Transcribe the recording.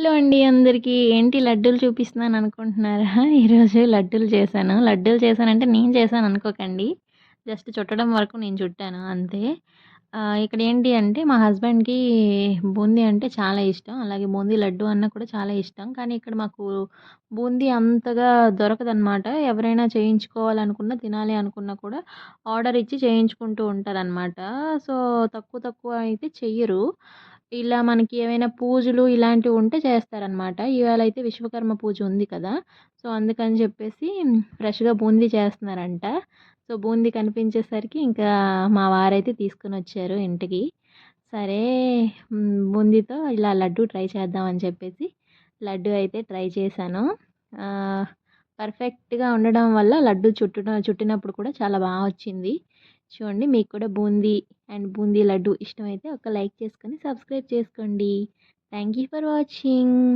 Hello అండి అందరికీ ఏంటి లడ్డూలు చూపిస్తున్నాను అనుకుంటున్నారా? ఈరోజు లడ్డూలు చేశాను. లడ్డూలు చేశానంటే నేను చేశాను అనుకోకండి. జస్ట్ చుట్టడం వరకు నేను చుట్టాను అంతే. ఇక్కడ ఏంటి అంటే మా హస్బెండ్కి బూందీ అంటే చాలా ఇష్టం. అలాగే బూందీ లడ్డు అన్న కూడా చాలా ఇష్టం. కానీ ఇక్కడ మాకు బూందీ అంతగా దొరకదనమాట ఎవరైనా చేయించుకోవాలనుకున్నా తినాలి అనుకున్నా కూడా ఆర్డర్ ఇచ్చి చేయించుకుంటూ ఉంటారనమాట సో తక్కువ తక్కువ అయితే చెయ్యరు. ఇలా మనకి ఏమైనా పూజలు ఇలాంటివి ఉంటే చేస్తారనమాట. ఇవాళ అయితే విశ్వకర్మ పూజ ఉంది కదా. సో అందుకని చెప్పేసి ఫ్రెష్గా బూందీ చేస్తున్నారంట. సో బూందీ కనిపించేసరికి ఇంకా మా వారైతే తీసుకుని వచ్చారు ఇంటికి. సరే బూందీతో ఇలా లడ్డు ట్రై చేద్దామని చెప్పేసి లడ్డు అయితే ట్రై చేశాను. పర్ఫెక్ట్గా ఉండడం వల్ల లడ్డు చుట్టు చుట్టినప్పుడు కూడా చాలా బాగా వచ్చింది. చూడండి మీకు కూడా బూందీ అండ్ బూందీ లడ్డు ఇష్టమైతే ఒక లైక్ చేసుకొని సబ్స్క్రైబ్ చేసుకోండి. Thank you for watching.